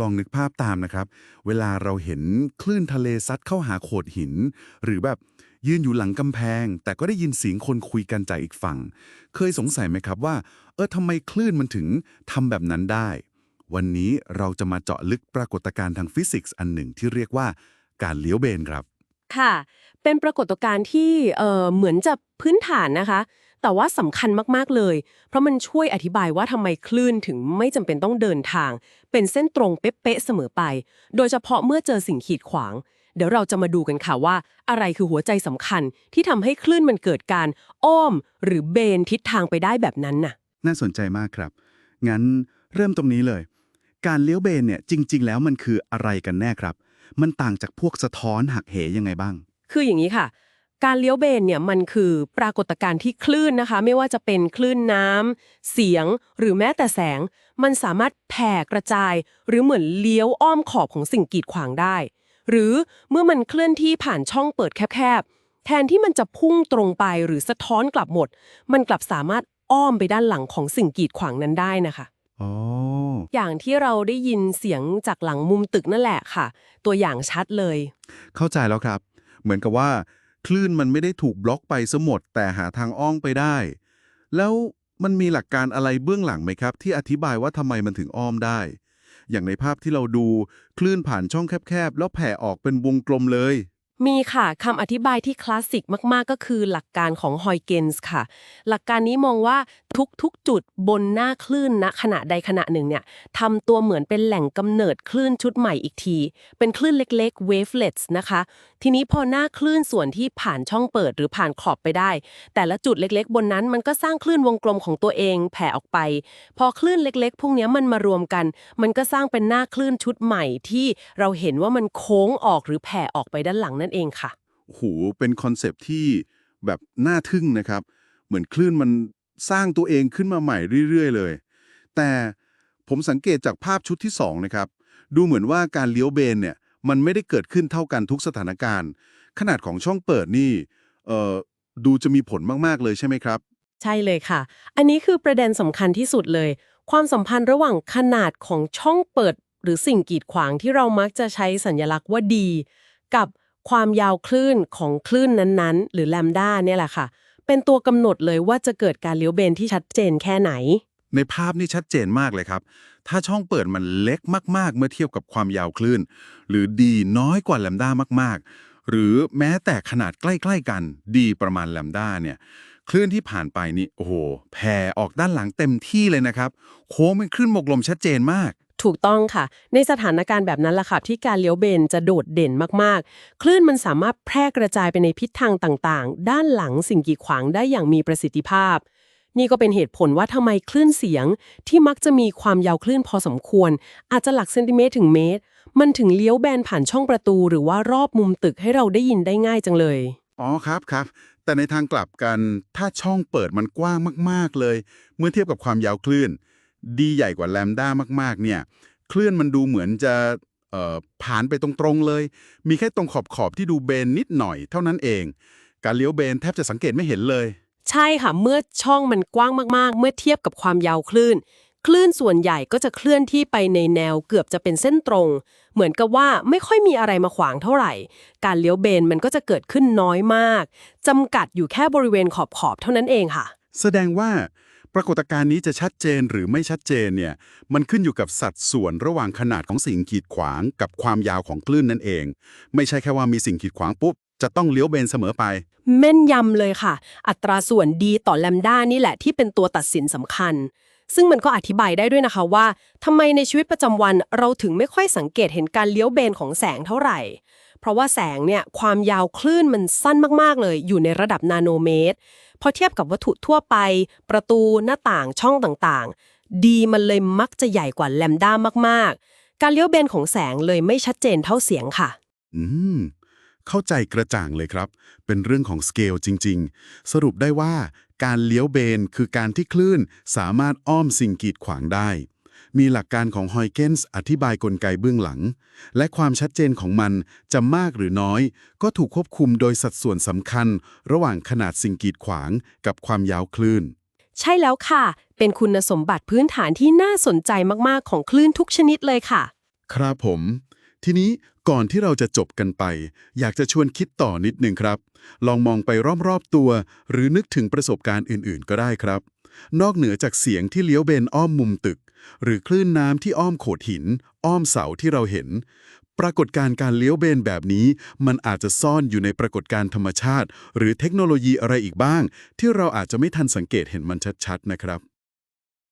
ลองนึกภาพตามนะครับ เวลาเราเห็นคลื่นทะเลซัดเข้าหาโขดหิน หรือแบบยืนอยู่หลังกำแพง แต่ก็ได้ยินเสียงคนคุยกันจากอีกฝั่ง เคยสงสัยไหมครับว่า เออทำไมคลื่นมันถึงทำแบบนั้นได้ วันนี้เราจะมาเจาะลึกปรากฏการณ์ทางฟิสิกส์อันหนึ่งที่เรียกว่าการเลี้ยวเบนครับ ค่ะ เป็นปรากฏการณ์ที่เออเหมือนจะพื้นฐานนะคะ แต่ว่าสำคัญมากๆเลย เพราะมันช่วยอธิบายว่าทำไมคลื่นถึงไม่จำเป็นต้องเดินทาง เป็นเส้นตรงเป๊ะๆเสมอไป โดยเฉพาะเมื่อเจอสิ่งขีดขวาง เดี๋ยวเราจะมาดูกันค่ะว่า อะไรคือหัวใจสำคัญที่ทำให้คลื่นมันเกิดการอ้อม หรือเบนทิศทางไปได้แบบนั้นน่ะ น่าสนใจมากครับ งั้นเริ่มตรงนี้เลย การเลี้ยวเบนเนี่ยจริง ๆ แล้วมันคืออะไรกันแน่ครับ มันต่างจากพวกสะท้อนหักเหยังไงบ้าง คืออย่างนี้ค่ะ การเลี้ยวเบนเนี่ยมันคือปรากฏการณ์ที่คลื่นนะคะ ไม่ว่าจะเป็นคลื่นน้ำเสียงหรือแม้แต่แสง มันสามารถแผ่กระจาย หรือเหมือนเลี้ยวอ้อมขอบของสิ่งกีดขวางได้ หรือเมื่อมันเคลื่อนที่ผ่านช่องเปิดแคบๆแทนที่มันจะพุ่งตรงไปหรือสะท้อนกลับหมด มันกลับสามารถอ้อมไปด้านหลังของสิ่งกีดขวางนั้นได้นะคะอ๋ออย่างที่เราได้ยินเสียงจากหลังมุมตึกนั่นแหละค่ะ ตัวอย่างชัดเลย เข้าใจแล้วครับ เหมือนกับว่า คลื่นมันไม่ได้ถูกบล็อกไปสมหมดแต่หาทางอ้อมไปได้ แล้วมันมีหลักการอะไรเบื้องหลังไหมครับ ที่อธิบายว่าทำไมมันถึงอ้อมได้ อย่างในภาพที่เราดูคลื่นผ่านช่องแคบๆ แล้วแผ่ออกเป็นวงกลมเลย มีค่ะคำอธิบายที่คลาสสิกมากๆ ก็คือหลักการของฮอยเกนส์ค่ะ หลักการนี้มองว่าทุกๆ จุดบนหน้าคลื่นณขณะใดขณะหนึ่งเนี่ยทำตัวเหมือนเป็นแหล่งกำเนิดคลื่นชุดใหม่อีกที เป็นคลื่นเล็กๆ wavelets นะคะ ทีนี้พอหน้าคลื่นส่วนที่ผ่านช่องเปิดหรือผ่านขอบไปได้ แต่ละจุดเล็กๆ บนนั้นมันก็สร้างคลื่นวงกลมของตัวเองแผ่ออกไป พอคลื่นเล็กๆ พวกเนี้ยมันมารวมกัน มันก็สร้างเป็นหน้าคลื่นชุดใหม่ที่เราเห็นว่ามันโค้งออกหรือแผ่ออกไปด้านหลังนั่นเองค่ะโอ้โหเป็นคอนเซปต์ที่แบบน่าทึ่งนะครับ เหมือนคลื่นมันสร้างตัวเองขึ้นมาใหม่เรื่อย ๆ เลย แต่ผมสังเกตจากภาพชุดที่ 2 นะครับ ดูเหมือนว่าการเลี้ยวเบนเนี่ยมันไม่ได้เกิดขึ้นเท่ากันทุกสถานการณ์ ขนาดของช่องเปิดนี่เอ่อดูจะมีผลมาก ๆ เลยใช่ไหมครับ ใช่เลยค่ะ อันนี้คือประเด็นสำคัญที่สุดเลย ความสัมพันธ์ระหว่างขนาดของช่องเปิด หรือสิ่งกีดขวางที่เรามักจะใช้สัญลักษณ์ว่าดี กับ ความยาวคลื่นของคลื่นนั้นๆ หรือแลมด้าเนี่ยแหละค่ะ เป็นตัวกำหนดเลยว่าจะเกิดการเลี้ยวเบนที่ชัดเจนแค่ไหน ในภาพนี่ชัดเจนมากเลยครับ ถ้าช่องเปิดมันเล็กมากๆ เมื่อเทียบกับความยาวคลื่น หรือดีน้อยกว่าแลมด้ามากๆ หรือแม้แต่ขนาดใกล้ๆกันดีประมาณแลมด้าเนี่ยคลื่นที่ผ่านไปนี่โอ้โหแผ่ออกด้านหลังเต็มที่เลยนะครับ โค้งเป็นคลื่นหมกลมชัดเจนมาก ถูกต้องค่ะ ในสถานการณ์แบบนั้นล่ะค่ะที่การเลี้ยวเบนจะโดดเด่นมากๆ คลื่นมันสามารถแพร่กระจายไปในทิศทางต่างๆ ด้านหลังสิ่งกีดขวางได้อย่างมีประสิทธิภาพ นี่ก็เป็นเหตุผลว่าทำไมคลื่นเสียง ที่มักจะมีความยาวคลื่นพอสมควร อาจจะหลักเซนติเมตรถึงเมตร มันถึงเลี้ยวแบนผ่านช่องประตูหรือว่ารอบมุมตึกให้เราได้ยินได้ง่ายจังเลย อ๋อครับครับ แต่ในทางกลับกันถ้าช่องเปิดมันกว้างมากๆเลย เมื่อเทียบกับความยาวคลื่น ดีใหญ่กว่าแลมด้ามากๆ เนี่ย คลื่นมันดูเหมือนจะผ่านไปตรงๆเลย มีแค่ตรงขอบขอบที่ดูเบนนิดหน่อยเท่านั้นเอง การเลี้ยวเบนแทบจะสังเกตไม่เห็นเลย ใช่ค่ะ เมื่อช่องมันกว้างมากๆ เมื่อเทียบกับความยาวคลื่น คลื่นส่วนใหญ่ก็จะเคลื่อนที่ไปในแนวเกือบจะเป็นเส้นตรง เหมือนกับว่าไม่ค่อยมีอะไรมาขวางเท่าไหร่ การเลี้ยวเบนมันก็จะเกิดขึ้นน้อยมากจำกัดอยู่แค่บริเวณขอบๆเท่านั้นเองค่ะ แสดงว่าปรากฏการณ์นี้จะชัดเจนหรือไม่ชัดเจนเนี่ยมันขึ้นอยู่กับสัดส่วนระหว่างขนาดของสิ่งกีดขวางกับความยาวของคลื่นนั่นเอง ไม่ใช่แค่ว่ามีสิ่งกีดขวางปุ๊บ จะต้องเลี้ยวเบนเสมอไป แม่นยำเลยค่ะ อัตราส่วนดีต่อแลมด้านี่แหละที่เป็นตัวตัดสินสำคัญ ซึ่งมันก็อธิบายได้ด้วยนะคะว่าทำไมในชีวิตประจำวันเราถึงไม่ค่อยสังเกตเห็นการเลี้ยวเบนของแสงเท่าไหร่ เพราะว่าแสงเนี่ยความยาวคลื่นมันสั้นมากๆเลย อยู่ในระดับนาโนเมตรพอเทียบกับวัตถุทั่วไป ประตูหน้าต่างช่องต่างๆ ดีมันเลยมักจะใหญ่กว่าแลมด้ามากๆ การเลี้ยวเบนของแสงเลยไม่ชัดเจนเท่าเสียงค่ะ อืมเข้าใจกระจ่างเลยครับ เป็นเรื่องของสเกลจริง ๆ สรุปได้ว่าการเลี้ยวเบนคือการที่คลื่นสามารถอ้อมสิ่งกีดขวางได้ มีหลักการของฮอยเกนส์อธิบายกลไกเบื้องหลัง และความชัดเจนของมันจะมากหรือน้อย ก็ถูกควบคุมโดยสัดส่วนสำคัญ ระหว่างขนาดสิ่งกีดขวางกับความยาวคลื่น ใช่แล้วค่ะ เป็นคุณสมบัติพื้นฐานที่น่าสนใจมาก ๆ ของคลื่นทุกชนิดเลยค่ะ ครับผม ทีนี้ก่อนที่เราจะจบกันไป อยากจะชวนคิดต่อนิดนึงครับ ลองมองไปรอบๆตัว หรือนึกถึงประสบการณ์อื่นๆ ก็ได้ครับ นอกเหนือจากเสียงที่เลี้ยวเบนอ้อมมุมตึก หรือคลื่นน้ำที่อ้อมโขดหิน อ้อมเสาที่เราเห็น ปรากฏการณ์การเลี้ยวเบนแบบนี้ มันอาจจะซ่อนอยู่ในปรากฏการณ์ธรรมชาติ หรือเทคโนโลยีอะไรอีกบ้าง ที่เราอาจจะไม่ทันสังเกตเห็นมันชัดๆนะครับ